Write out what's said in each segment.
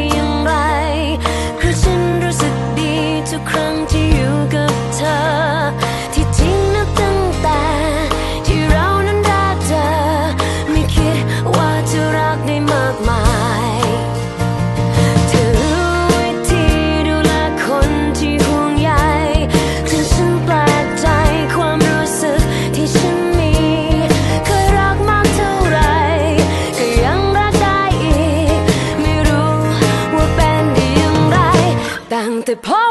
ี the palm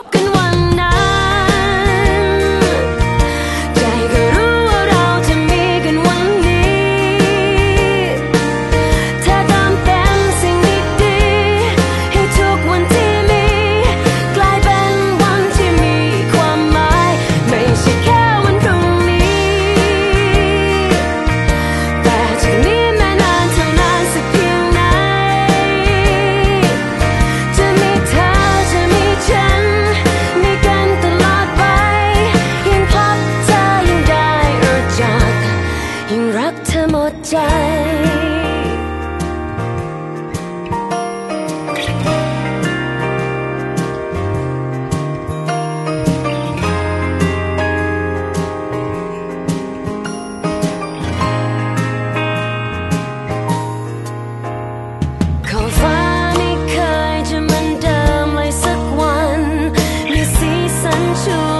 ใจ ขอฟ้าไม่เคยจะมันดิเลยสักวัน มีสีสันชู